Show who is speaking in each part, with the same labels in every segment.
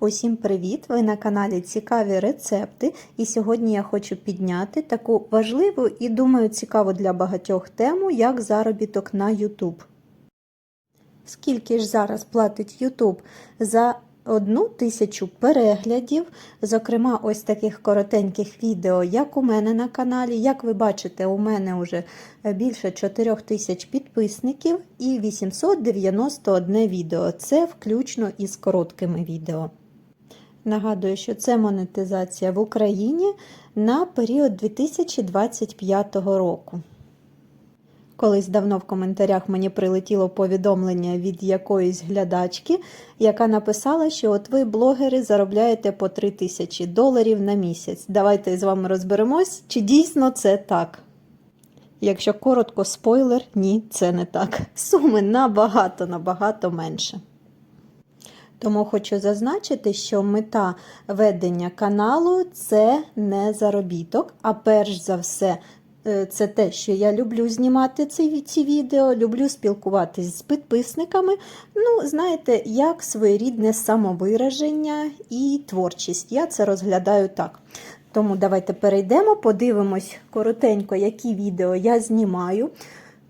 Speaker 1: Усім привіт! Ви на каналі Цікаві рецепти. І сьогодні я хочу підняти таку важливу і, думаю, цікаву для багатьох тему, як заробіток на YouTube. Скільки ж зараз платить YouTube за одну тисячу переглядів, зокрема, ось таких коротеньких відео, як у мене на каналі. Як ви бачите, у мене вже більше 4 тисяч підписників і 891 відео. Це включно із короткими відео. Нагадую, що це монетизація в Україні на період 2025 року. Колись давно в коментарях мені прилетіло повідомлення від якоїсь глядачки, яка написала, що от ви, блогери, заробляєте по 3 тисячі доларів на місяць. Давайте з вами розберемось, чи дійсно це так. Якщо коротко, спойлер, ні, це не так. Суми набагато-набагато менше. Тому хочу зазначити, що мета ведення каналу це не заробіток, а перш за все, це те, що я люблю знімати ці, ці відео, люблю спілкуватись з підписниками. Ну, знаєте, як своєрідне самовираження і творчість. Я це розглядаю так. Тому давайте перейдемо, подивимось коротенько, які відео я знімаю.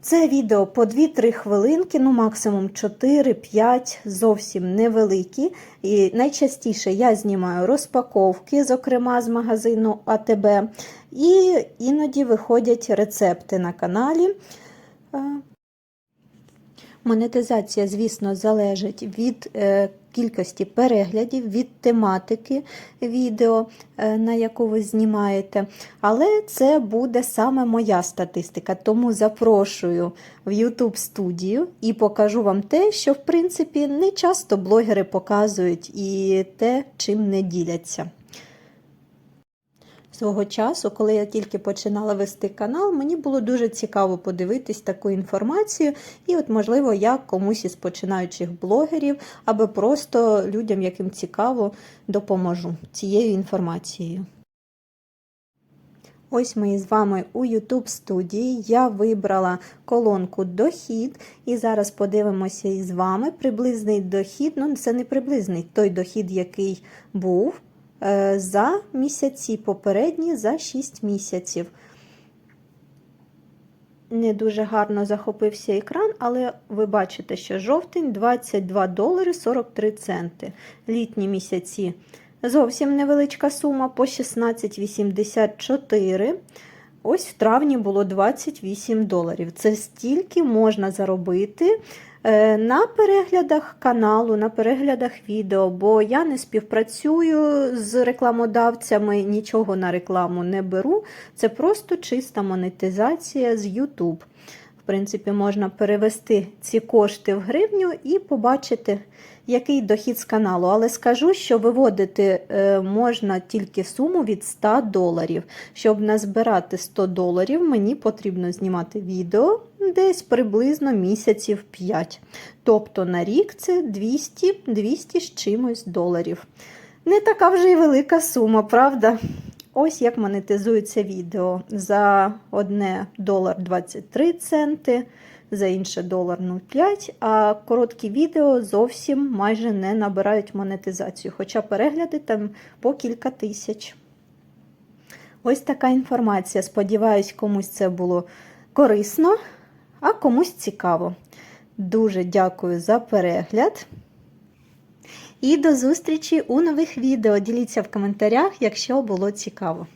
Speaker 1: Це відео по 2-3 хвилинки, ну максимум 4-5, зовсім невеликі. І найчастіше я знімаю розпаковки, зокрема з магазину АТБ. І іноді виходять рецепти на каналі. Монетизація, звісно, залежить від е, кількості переглядів, від тематики відео, е, на яку ви знімаєте. Але це буде саме моя статистика. Тому запрошую в YouTube студію і покажу вам те, що, в принципі, не часто блогери показують і те, чим не діляться. Свого часу, коли я тільки починала вести канал, мені було дуже цікаво подивитись таку інформацію, і, от, можливо, я комусь із починаючих блогерів, або просто людям, яким цікаво, допоможу цією інформацією. Ось ми з вами у YouTube студії. Я вибрала колонку Дохід, і зараз подивимося із вами приблизний дохід. Ну, це не приблизний той дохід, який був за місяці, попередні за 6 місяців. Не дуже гарно захопився екран, але ви бачите, що жовтень 22 долари 43 центи. Літні місяці зовсім невеличка сума по 16,84. Ось в травні було 28 доларів. Це стільки можна заробити на переглядах каналу, на переглядах відео, бо я не співпрацюю з рекламодавцями, нічого на рекламу не беру. Це просто чиста монетизація з YouTube. Принципі, можна перевести ці кошти в гривню і побачити, який дохід з каналу. Але скажу, що виводити можна тільки суму від 100 доларів. Щоб назбирати 100 доларів, мені потрібно знімати відео десь приблизно місяців 5. Тобто на рік це 200 200 з чимось доларів. Не така вже й велика сума, правда? Ось як монетизується відео. За одне долар 23 центи, за інше долар 0,5, а короткі відео зовсім майже не набирають монетизацію, хоча перегляди там по кілька тисяч. Ось така інформація. Сподіваюсь, комусь це було корисно, а комусь цікаво. Дуже дякую за перегляд. І до зустрічі у нових відео. Діліться в коментарях, якщо було цікаво.